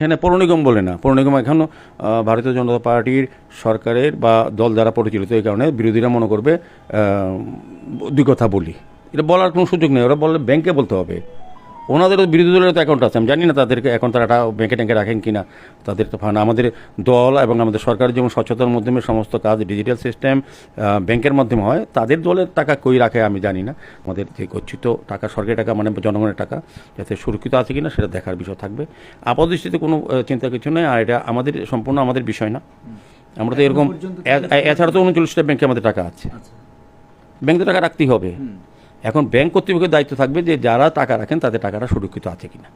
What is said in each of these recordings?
এখানে পৌরনিগম বলে না। পৌর নিগম এখনও ভারতীয় জনতা পার্টির সরকারের বা দল দ্বারা পরিচালিত এই কারণে বিরোধীরা মনে করবে দুই কথা বলি। এটা বলার কোনো সুযোগ নেই। ওরা বললে ব্যাংকে বলতে হবে। ওনাদেরও বিরোধী দলের তো অ্যাকাউন্ট আছে। আমি জানি না তাদেরকে এখন তারা ব্যাংকে ট্যাঙ্কে রাখেন কি না তাদের তো ফান্ড আমাদের দল এবং আমাদের সরকারের যেমন সচেতন মাধ্যমে সমস্ত কাজ ডিজিটাল সিস্টেম ব্যাংকের মাধ্যমে হয় তাদের দলের টাকা কই রাখে আমি জানি না। আমাদের যে গচ্ছিত টাকা সরকারি টাকা মানে জনগণের টাকা যাতে সুরক্ষিত আছে কি না সেটা দেখার বিষয় থাকবে। আপাতদৃষ্টিতে কোনো আহ, চিন্তার কিছু নেই আর এটা আমাদের সম্পূর্ণ আমাদের বিষয় না। আমরা তো এরকম এছাড়া তো উনচল্লিশটা ব্যাংকে আমাদের টাকা আছে। আচ্ছা। ব্যাংকে টাকা রাখতেই হবে। এখন ব্যাংক কর্তৃপক্ষের দায়িত্ব থাকবে যে যারা টাকা রাখেন তাদের টাকাটা সুরক্ষিত আছে কিনা।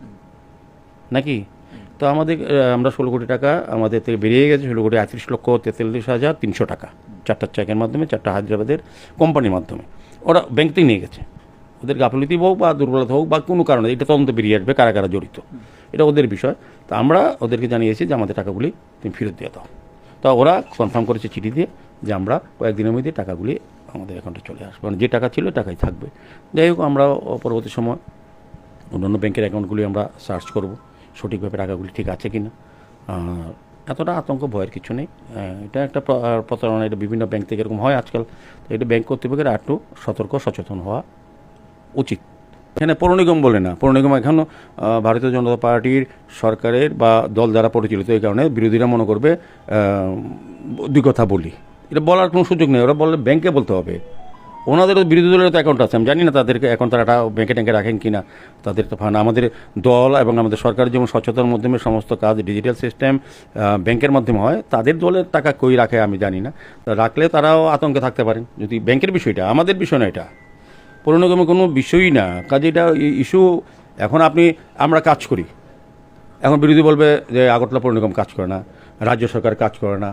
নাকি? তো আমাদের আমরা ষোলো কোটি টাকা আমাদের থেকে বেরিয়ে গেছে, ষোলো কোটি আটত্রিশ লক্ষ তেতাল্লিশ হাজার তিনশো টাকা। চারটা চেকের মাধ্যমে, চারটা হায়দ্রাবাদের কোম্পানির মাধ্যমে। ওরা ব্যাংক থেকে নিয়ে গেছে। ওদের গাফিলতি হোক বা দুর্বলতা হোক বা কোনো কারণে, এটা তদন্ত বেরিয়ে আসবে কারা কারা জড়িত। এটা ওদের বিষয়। তো আমরা ওদেরকে জানিয়েছি যে আমাদের টাকাগুলি তুমি ফেরত দিয়ে দাও। তো ওরা কনফার্ম করেছে চিঠি দিয়ে যে আমরা কয়েকদিনের মধ্যে টাকাগুলি আমাদের অ্যাকাউন্টে চলে আসবে। মানে যে টাকা ছিল টাকাই থাকবে। যাই হোক, আমরা পরবর্তী সময় অন্যান্য ব্যাংকের অ্যাকাউন্টগুলি আমরা সার্চ করব, সঠিকভাবে টাকাগুলি ঠিক আছে কি না এতটা আতঙ্ক, ভয়ের কিছু নেই। এটা একটা প্র- প্রতারণা, এটা বিভিন্ন ব্যাংক থেকে এরকম হয় আজকাল। তো এটা ব্যাংক কর্তৃপক্ষের একটু সতর্ক, সচেতন হওয়া উচিত। এখানে পৌর নিগম বলে না। পৌর নিগম এখনও ভারতীয় জনতা পার্টির সরকারের বা দল দ্বারা পরিচালিত এই কারণে বিরোধীরা মনে করবে দুই কথা বলি। এটা বলার কোনো সুযোগ নেই। ওরা বললে ব্যাংকে বলতে হবে। ওনাদেরও বিরোধী দলের তো অ্যাকাউন্ট আছে। আমি জানি না তাদেরকে এখন তারা ব্যাংকে ট্যাঙ্কে রাখেন কি না তাদের তো ফান্ড আমাদের দল এবং আমাদের সরকারের যেমন সচেতন মাধ্যমে সমস্ত কাজ ডিজিটাল সিস্টেম ব্যাংকের মাধ্যমে হয়, তাদের দলের টাকা কই রাখে আমি জানি না। রাখলে তারাও আতঙ্কে থাকতে পারেন। যদি ব্যাংকের বিষয়টা, আমাদের বিষয় না এটা। পৌর নিগমের কোনো বিষয়ই না। কাজে এটা ইস্যু এখন আপনি, আমরা কাজ করি। এখন বিরোধী বলবে যে আগরতলা পৌর কাজ করে না। রাজ্য সরকার কাজ করে না।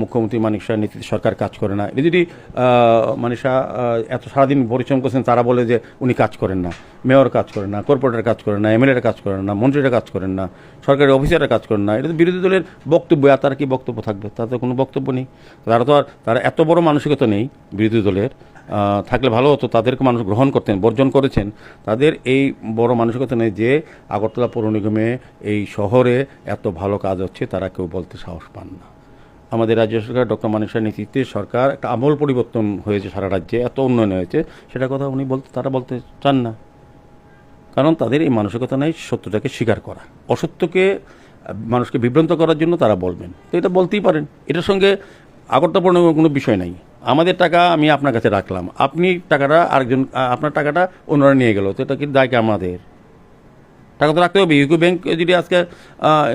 মুখ্যমন্ত্রী মানিক শাহ নীতি সরকার কাজ করে না। এটা যদি মানিক শাহ এত সারাদিন পরিশ্রম করছেন, তারা বলে যে উনি কাজ করেন না। মেয়র কাজ করেন না, কর্পোরেটর কাজ করেন না, এমএলএরা কাজ করেন না, মন্ত্রীরা কাজ করেন না, সরকারি অফিসাররা কাজ করেন না। এটা তো বিরোধী দলের বক্তব্য, আর তার কি বক্তব্য থাকবে? তার তো কোনো বক্তব্য নেই। তারা তো আর, তারা এত বড় মানসিকতা নেই বিরোধী দলের থাকলে ভালো হতো, তাদেরকে মানুষ গ্রহণ করতেন, বর্জন করেছেন। তাদের এই বড় মানসিকতা নেই যে আগরতলা পৌর নিগমে এই শহরে এত ভালো কাজ হচ্ছে, তারা কেউ বলতে সাহস পান না। আমাদের রাজ্য সরকার, ডক্টর মানিক শাহের নেতৃত্বে সরকার একটা আমল পরিবর্তন হয়েছে সারা রাজ্যে, এত উন্নয়ন হয়েছে। সেটা কথা উনি বলতে, তারা বলতে চান না। কারণ তাদের এই মানসিকতা নেই সত্যটাকে স্বীকার করা। অসত্যকে মানুষকে বিভ্রান্ত করার জন্য তারা বলবেন। তো এটা বলতেই পারেন। এটার সঙ্গে আগরতপূর্ণ কোনো বিষয় নাই। আমাদের টাকা আমি আপনার কাছে রাখলাম। আপনি টাকাটা আরেকজন আপনার টাকাটা অন্যরা নিয়ে গেল। তো এটা কি দায়কে আমাদের? টাকা তো রাখতে হবে। ইউকো ব্যাংক যদি আজকে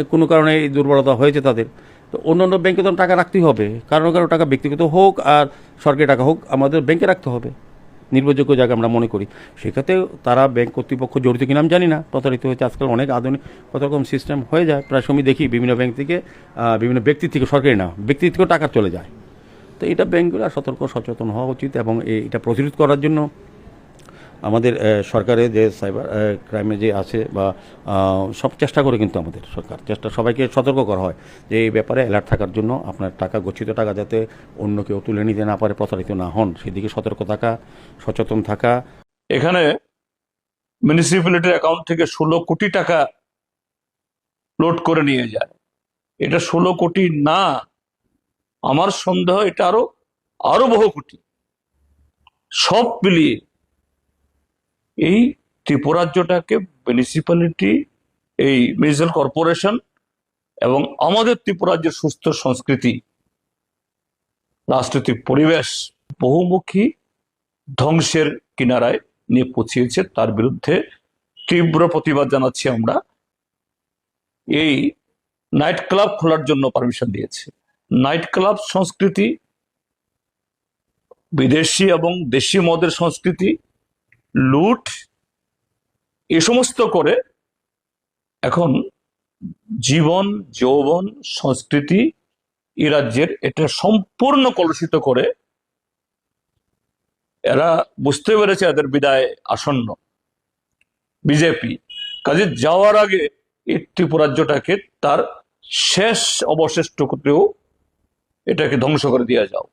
কোনো কারণে এই দুর্বলতা হয়েছে তাদের। তো অন্য অন্য ব্যাংকে তো টাকা রাখতেই হবে। কারণ কারও টাকা ব্যক্তিগত হোক আর সরকারি টাকা হোক, আমাদের ব্যাংকে রাখতে হবে। নির্ভরযোগ্য জায়গা আমরা মনে করি। সেক্ষেত্রে তারা ব্যাংক কর্তৃপক্ষ জড়িত কিনা আমি জানি না। প্রতারিত হয়েছে আজকাল অনেক আধুনিক কত রকম সিস্টেম হয়ে যায়। প্রায় সময় দেখি বিভিন্ন ব্যাংক থেকে বিভিন্ন ব্যক্তির থেকে, সরকারি না ব্যক্তির থেকেও টাকা চলে যায়। তো এটা ব্যাংকগুলো সতর্ক সচেতন হওয়া উচিত এবং এটা প্রতিরোধ করার জন্য আমাদের সরকারের যে সাইবার ক্রাইমে যে আছে বা সব চেষ্টা করে কিন্তু আমাদের সরকার। চেষ্টা সবাইকে সতর্ক করা হয় যে এই ব্যাপারে অ্যালার্ট থাকার জন্য আপনার টাকা, গচ্ছিত টাকা যাতে অন্য কেউ তুলে নিতে না পারে, প্রতারিত না হন। সেদিকে সতর্ক থাকা, সচেতন থাকা। এখানে মিউনিসিপ্যালিটির অ্যাকাউন্ট থেকে ষোলো কোটি টাকা লোড করে নিয়ে যায়। এটা ষোলো কোটি না, আমার সন্দেহ এটা আরও আরও বহু কোটি। সব মিলিয়ে এই ত্রিপুরাজ্যটাকে মিউনিসিপ্যালিটি এই মিউনিসিপ্যাল কর্পোরেশন এবং আমাদের ত্রিপুরাজ্যের সুস্থ সংস্কৃতি রাজনৈতিক পরিবেশ বহুমুখী ধ্বংসের কিনারায় নিয়ে পৌঁছিয়েছে তার বিরুদ্ধে তীব্র প্রতিবাদ জানাচ্ছি আমরা। এই নাইট ক্লাব খোলার জন্য পারমিশন দিয়েছে। নাইট ক্লাব সংস্কৃতি, বিদেশি এবং দেশি মদের সংস্কৃতি লুট, এ সমস্ত করে এখন জীবন, যৌবন, সংস্কৃতি এ রাজ্যের এটা সম্পূর্ণ কলুষিত করে এরা বুঝতে পেরেছে এদের বিদায় আসন্ন। বিজেপি, কাজে যাওয়ার আগে এই ত্রিপুরাজ্যটাকে তার শেষ অবশিষ্টটুকুতেও এটাকে ধ্বংস করে দিয়ে যাও।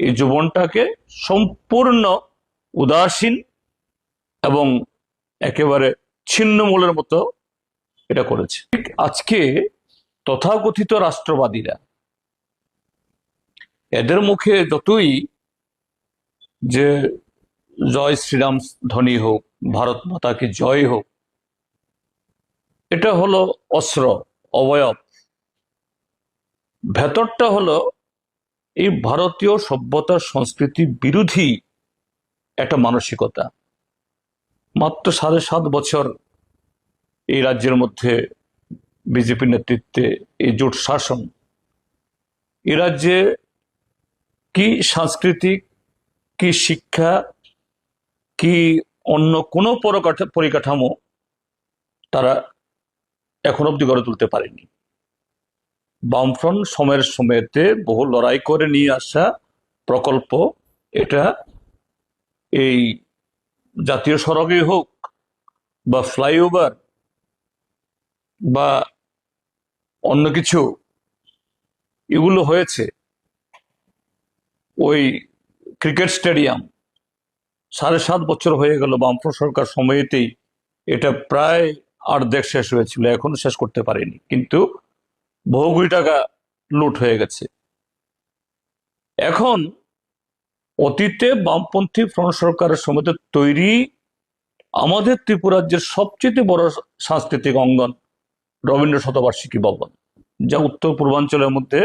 এই জীবনটাকে সম্পূর্ণ উদাসীন এবং একেবারে ছিন্নমূলের মতো এটা করেছে। আজকে তথাকথিত রাষ্ট্রবাদীরা এদের মুখে যতই যে জয় শ্রীরাম ধ্বনি হোক, ভারত মাতাকে জয় হোক, এটা হলো অস্ত্র, অবয়ব। ভেতরটা হলো এই ভারতীয় সভ্যতার সংস্কৃতি বিরোধী একটা মানসিকতা। মাত্র সাড়ে সাত বছর এই রাজ্যের মধ্যে বিজেপি নেতৃত্বে এই জোট শাসন। এ রাজ্যে কি সাংস্কৃতিক, কি শিক্ষা, কি অন্য কোনো পরকাঠা পরিকাঠামো তারা এখন অব্দি গড়ে তুলতে পারেনি। বামফ্রন্ট সময়ের সময়তে বহু লড়াই করে নিয়ে আসা প্রকল্প, এটা এই জাতীয় সড়কে হোক বা ফ্লাইওভার বা অন্য কিছু, এগুলো হয়েছে। ওই ক্রিকেট স্টেডিয়াম সাড়ে সাত বছর হয়ে গেল, বামফ্রন্ট সরকার সময়েতেই এটা প্রায় অর্ধেক শেষ হয়েছিল, এখনও শেষ করতে পারেনি। কিন্তু বহু কোটি টাকা লুট হয়ে গেছে। এখন অতীতে বামপন্থী ফ্রন্ট সরকারের সময় তৈরি আমাদের ত্রিপুরাজ্যের সবচেয়ে বড় সাংস্কৃতিক অঙ্গন রবীন্দ্র শতবার্ষিকী ভবন, যা উত্তর পূর্বাঞ্চলের মধ্যে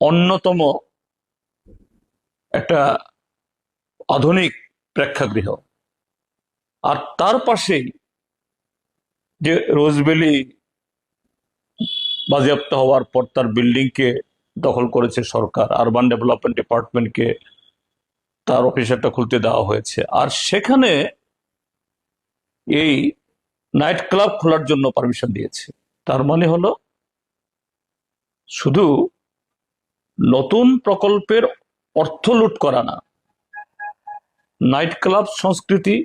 অন্যতম একটা আধুনিক প্রেক্ষাগৃহ। আর তার পাশেই যে রোজবেলি বাজেয়াপ্ত হওয়ার পর তার বিল্ডিংকে দখল করেছে সরকার আরবান ডেভেলপমেন্ট ডিপার্টমেন্টকে তার অফিসারটা খুলতে দেওয়া হয়েছে। আর সেখানে এই নাইট ক্লাব খোলার জন্য পারমিশন দিয়েছে। তার মানে হলো, শুধু নতুন প্রকল্পের অর্থ লুট করা না নাইট ক্লাব সংস্কৃতি,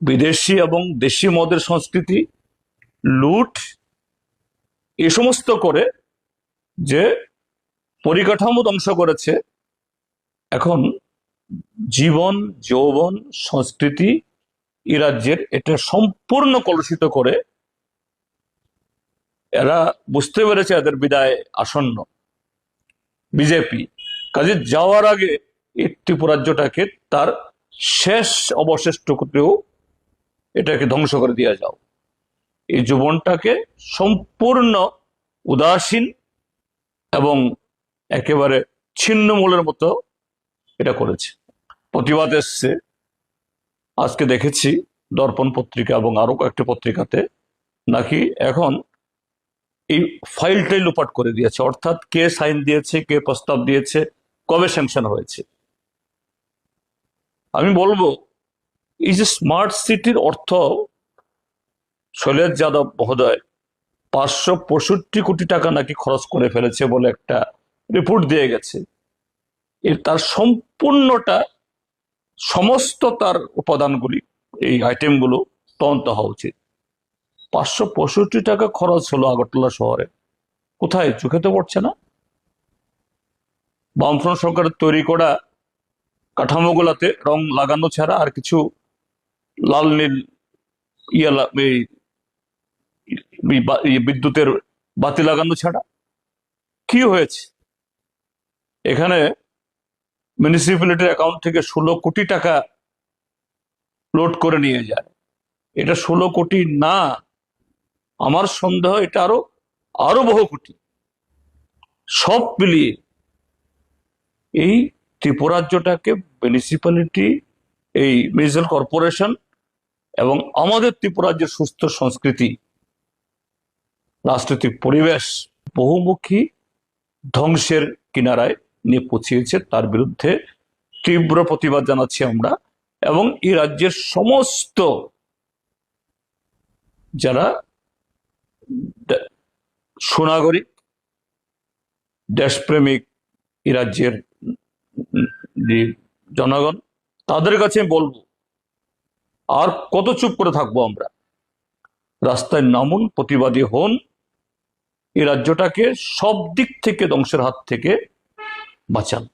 বিদেশি এবং দেশি মদের সংস্কৃতি, লুট, এ সমস্ত করে যে পরিকাঠামো ধ্বংস করেছে, এখন জীবন, যৌবন, সংস্কৃতি এ রাজ্যের এটা সম্পূর্ণ কলুষিত করে এরা বুঝতে পেরেছে এদের বিদায় আসন্ন। বিজেপি, কাজে যাওয়ার আগে এই ত্রিপুরাজ্যটাকে তার শেষ অবশিষ্টটুকুতেও এটাকে ধ্বংস করে দিয়ে যাও। এই জীবনটাকে সম্পূর্ণ উদাসীন এবং একেবারে ছিন্নমূলের মতো এটা করেছে। প্রতিবাদ এসছে। আজকে দেখেছি দর্পণ পত্রিকা এবং আরও কয়েকটি পত্রিকাতে নাকি এখন এই ফাইলটাই লোপাট করে দিয়েছে। অর্থাৎ কে সাইন দিয়েছে, কে প্রস্তাব দিয়েছে, কবে স্যাংশন হয়েছে? আমি বলব, এই যে স্মার্ট সিটির অর্থ, শৈলেশ যাদব মহোদয় পাঁচশো পঁয়ষট্টি কোটি টাকা নাকি খরচ করে ফেলেছে বলে একটা রিপোর্ট দিয়ে গেছে। এর তার সম্পূর্ণটা সমস্ত তার উপাদানগুলি, এই আইটেমগুলো তদন্ত হওয়া উচিত। পাঁচশো পঁয়ষট্টি টাকা খরচ হলো আগরতলা শহরে। কোথায়? চোখে তো পড়ছে না। বামফ্রন্ট সরকারের তৈরি করা কাঠামোগুলাতে রং লাগানো ছাড়া আর কিছু লাল নীল, ইয়া এই বিদ্যুতের বাতি লাগানো ছাড়া? কি হয়েছে? এখানে মিউনিসিপ্যালিটির অ্যাকাউন্ট থেকে ষোলো কোটি টাকা লোড করে নিয়ে যায়। এটা ষোলো কোটি না, আমার সন্দেহ এটা আরও আরও বহু কোটি। সব মিলিয়ে এই ত্রিপুরাজ্যটাকে মিউনিসিপ্যালিটি এই মিউনিসিপ্যাল কর্পোরেশন এবং আমাদের ত্রিপুরাজ্যের সুস্থ সংস্কৃতি রাজনৈতিক পরিবেশ বহুমুখী ধ্বংসের কিনারায় নিয়ে পৌঁছিয়েছে তার বিরুদ্ধে তীব্র প্রতিবাদ জানাচ্ছি আমরা। এবং এই রাজ্যের সমস্ত যারা সুনাগরিক, দেশপ্রেমিক এই রাজ্যের জনগণ, তাদের কাছে বলব, আর কত চুপ করে থাকব আমরা? রাস্তায় নামুন, প্রতিবাদী হন এই রাজ্যটাকে সব দিক থেকে ধ্বংসের হাত থেকে বাঁচান।